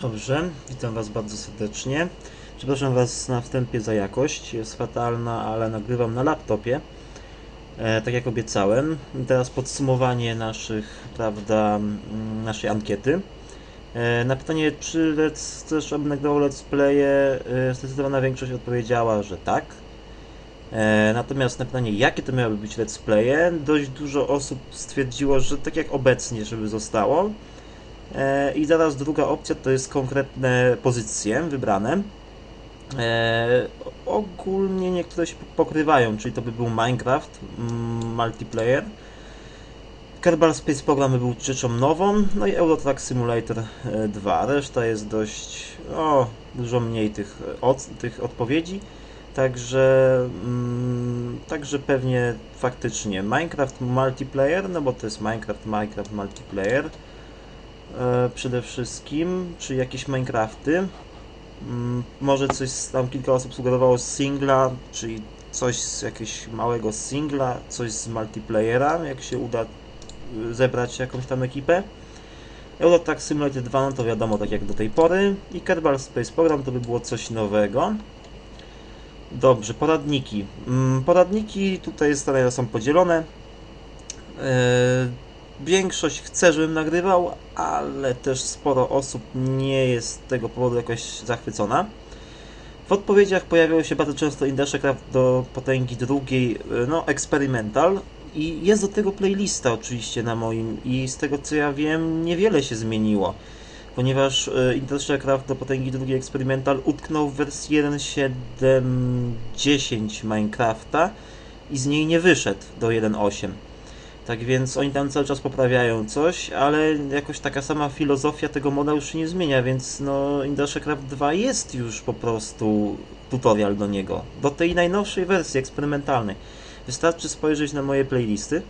Dobrze, witam Was bardzo serdecznie. Przepraszam Was na wstępie za jakość, jest fatalna, ale nagrywam na laptopie, e, tak jak obiecałem. Teraz podsumowanie naszych, prawda, naszej ankiety. E, na pytanie, czy let's, też abym nagrywał let's playe, e, zdecydowana większość odpowiedziała, że tak. E, natomiast na pytanie, jakie to miały być let's playe, dość dużo osób stwierdziło, że tak jak obecnie, żeby zostało. E, I zaraz druga opcja to jest konkretne pozycje wybrane. E, ogólnie niektóre się pokrywają, czyli to by był Minecraft mm, multiplayer. Kerbal Space Program by był rzeczą nową, no i Euro Truck Simulator e, 2. Reszta jest dość, o, dużo mniej tych, e, od, tych odpowiedzi. Także, mm, także pewnie faktycznie Minecraft multiplayer, no bo to jest Minecraft, Minecraft multiplayer e, przede wszystkim, czy jakieś Minecrafty. Mm, Może coś, tam kilka osób sugerowało z singla, czyli coś z jakiegoś małego singla, coś z multiplayera, jak się uda y, zebrać jakąś tam ekipę. Euro Truck Simulator 2, no to wiadomo, tak jak do tej pory. I Kerbal Space Program to by było coś nowego. Dobrze, poradniki. Mm, Poradniki tutaj są podzielone. Większość chce, żebym nagrywał, ale też sporo osób nie jest z tego powodu jakoś zachwycona. W odpowiedziach pojawiały się bardzo często Indashcraft do potęgi drugiej, e, no, Experimental. I jest do tego playlista oczywiście na moim i z tego co ja wiem niewiele się zmieniło. Ponieważ e, Indashcraft do potęgi drugiej Experimental utknął w wersji 1.7.10 Minecrafta i z niej nie wyszedł do 1.8. Tak więc oni tam cały czas poprawiają coś, ale jakoś taka sama filozofia tego moda już się nie zmienia, więc no Craft 2 jest już po prostu tutorial do niego. Do tej najnowszej wersji eksperymentalnej. Wystarczy spojrzeć na moje playlisty.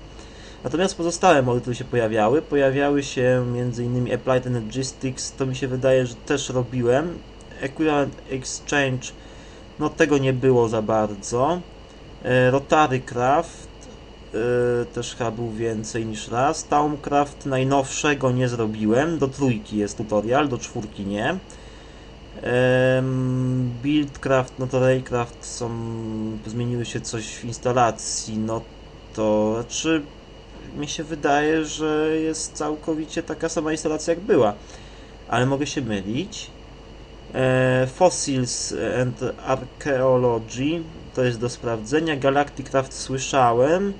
Natomiast pozostałe mody, które się pojawiały, pojawiały się m.in. Applied Energistics, to mi się wydaje, że też robiłem. Equivalent Exchange, no tego nie było za bardzo. E, Rotary Craft, Yy, też chyba był więcej niż raz. Taumcraft najnowszego nie zrobiłem. Do trójki jest tutorial, do czwórki nie. Buildcraft, no to Raycraft są. Zmieniły się coś w instalacji. No to znaczy. Mi się wydaje, że jest całkowicie taka sama instalacja jak była. Ale mogę się mylić. E, Fossils and Archaeology to jest do sprawdzenia. Galacticraft słyszałem.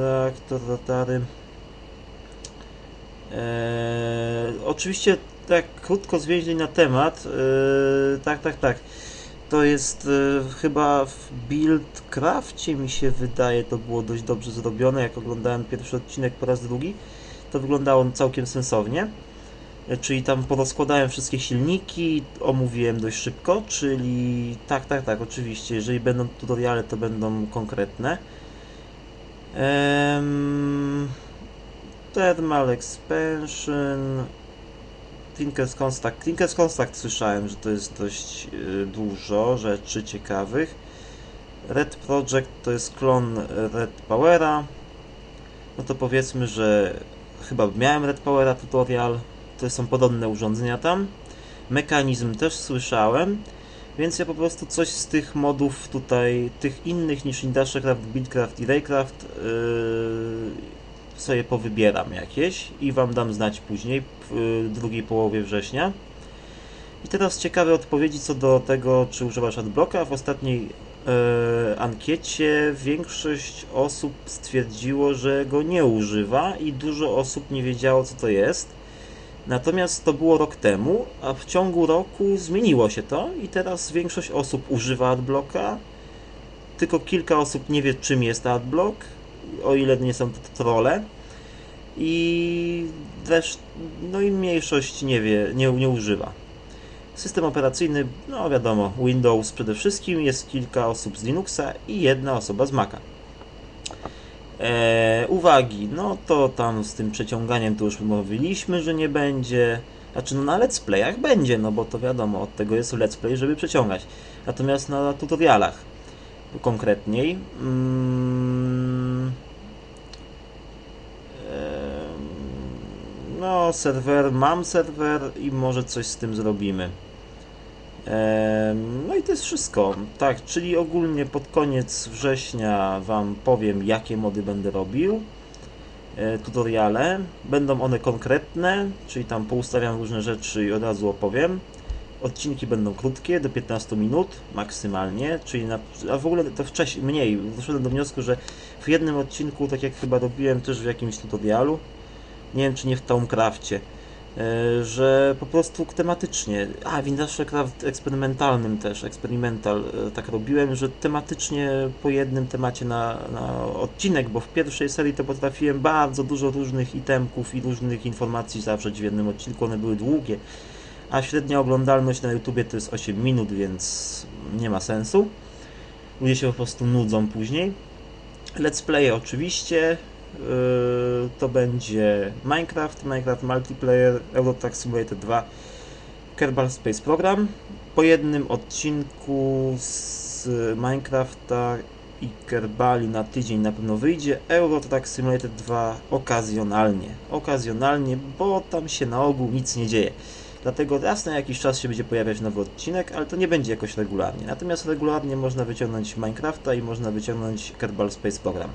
Reaktor Rotary. Eee, oczywiście tak krótko zwięźlej na temat. Eee, tak, tak, tak. To jest e, chyba w Buildcrafcie mi się wydaje to było dość dobrze zrobione. Jak oglądałem pierwszy odcinek po raz drugi, to wyglądało całkiem sensownie. E, Czyli tam porozkładałem wszystkie silniki, omówiłem dość szybko, czyli tak, tak, tak, oczywiście, jeżeli będą tutoriale, to będą konkretne. Em, Thermal Expansion, Tinker's Construct. Tinker's Construct słyszałem, że to jest dość y, dużo rzeczy ciekawych. Red Project to jest klon Red Powera. No to powiedzmy, że chyba miałem Red Powera tutorial. To są podobne urządzenia tam. Mechanizm też słyszałem. Więc ja po prostu coś z tych modów tutaj, tych innych niż Industrialcraft, Buildcraft i Raycraft yy, sobie powybieram jakieś i Wam dam znać później, w yy, drugiej połowie września. I teraz ciekawe odpowiedzi co do tego, czy używasz adblocka. W ostatniej yy, ankiecie większość osób stwierdziło, że go nie używa i dużo osób nie wiedziało co to jest. Natomiast to było rok temu, a w ciągu roku zmieniło się to i teraz większość osób używa adblocka. Tylko kilka osób nie wie czym jest adblock, o ile nie są to trolle. I też, no i mniejszość nie wie, nie, nie używa. System operacyjny, no wiadomo, Windows przede wszystkim, jest kilka osób z Linuxa i jedna osoba z Maca. Eee, uwagi, no to tam z tym przeciąganiem to już mówiliśmy, że nie będzie. Znaczy, no na let's playach będzie, no bo to wiadomo, od tego jest let's play, żeby przeciągać. Natomiast na tutorialach konkretniej. Mm, no, No, serwer, mam serwer i może coś z tym zrobimy. No i to jest wszystko. Tak, czyli ogólnie pod koniec września Wam powiem, jakie mody będę robił. E, Tutoriale. Będą one konkretne, czyli tam poustawiam różne rzeczy i od razu opowiem. Odcinki będą krótkie, do 15 minut maksymalnie, czyli na, a w ogóle to wcześniej, mniej. Doszedłem do wniosku, że w jednym odcinku, tak jak chyba robiłem też w jakimś tutorialu, nie wiem czy nie w Tomcrafcie, że po prostu tematycznie, a w Industrialcraft eksperymentalnym też, eksperymental, e, tak robiłem, że tematycznie po jednym temacie na, na odcinek, bo w pierwszej serii to potrafiłem bardzo dużo różnych itemków i różnych informacji zawrzeć w jednym odcinku, one były długie, a średnia oglądalność na YouTubie to jest 8 minut, więc nie ma sensu. Ludzie się po prostu nudzą później. Let's play oczywiście. Yy, to będzie Minecraft, Minecraft Multiplayer, Euro Truck Simulator 2, Kerbal Space Program. Po jednym odcinku z Minecrafta i Kerbali na tydzień na pewno wyjdzie. Euro Truck Simulator 2 okazjonalnie. Okazjonalnie, bo tam się na ogół nic nie dzieje. Dlatego raz na jakiś czas się będzie pojawiać nowy odcinek, ale to nie będzie jakoś regularnie. Natomiast regularnie można wyciągnąć Minecrafta i można wyciągnąć Kerbal Space Program.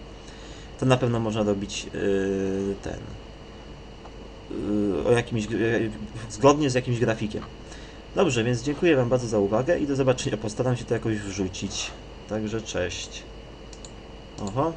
To na pewno można robić yy, ten. Yy, o jakimś. Yy, zgodnie z jakimś grafikiem. Dobrze, więc dziękuję Wam bardzo za uwagę i do zobaczenia. Postaram się to jakoś wrzucić. Także cześć. Oho.